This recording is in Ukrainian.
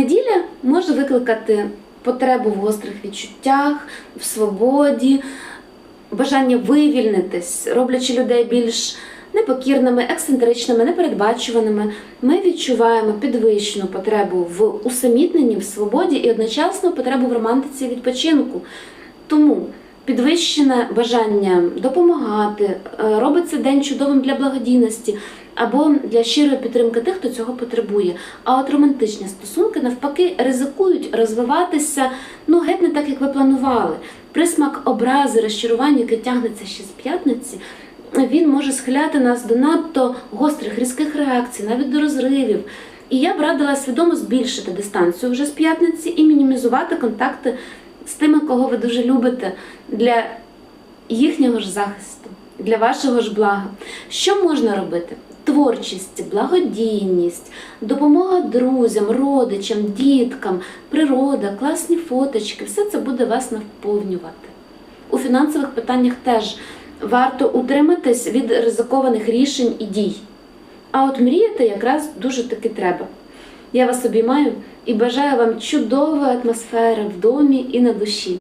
Неділя може викликати потребу в гострих відчуттях, в свободі, бажання вивільнитись, роблячи людей більш непокірними, ексцентричними, непередбачуваними. Ми відчуваємо підвищену потребу в усамітненні, в свободі і одночасно потребу в романтиці відпочинку. Тому підвищене бажання допомагати, е, робить цей день чудовим для благодійності або для щирої підтримки тих, хто цього потребує. А от романтичні стосунки навпаки ризикують розвиватися ну геть не так, як ви планували. Присмак образи, розчарування, яке тягнеться ще з п'ятниці. Він може схиляти нас до надто гострих різких реакцій, навіть до розривів. І я б радила свідомо збільшити дистанцію вже з п'ятниці і мінімізувати контакти з тими, кого ви дуже любите, для їхнього ж захисту, для вашого ж блага. Що можна робити? Творчість, благодійність, допомога друзям, родичам, діткам, природа, класні фоточки все це буде вас наповнювати. У фінансових питаннях теж варто утриматись від ризикованих рішень і дій. А от мріяти якраз дуже таки треба. Я вас обіймаю і бажаю вам чудової атмосфери в домі і на душі.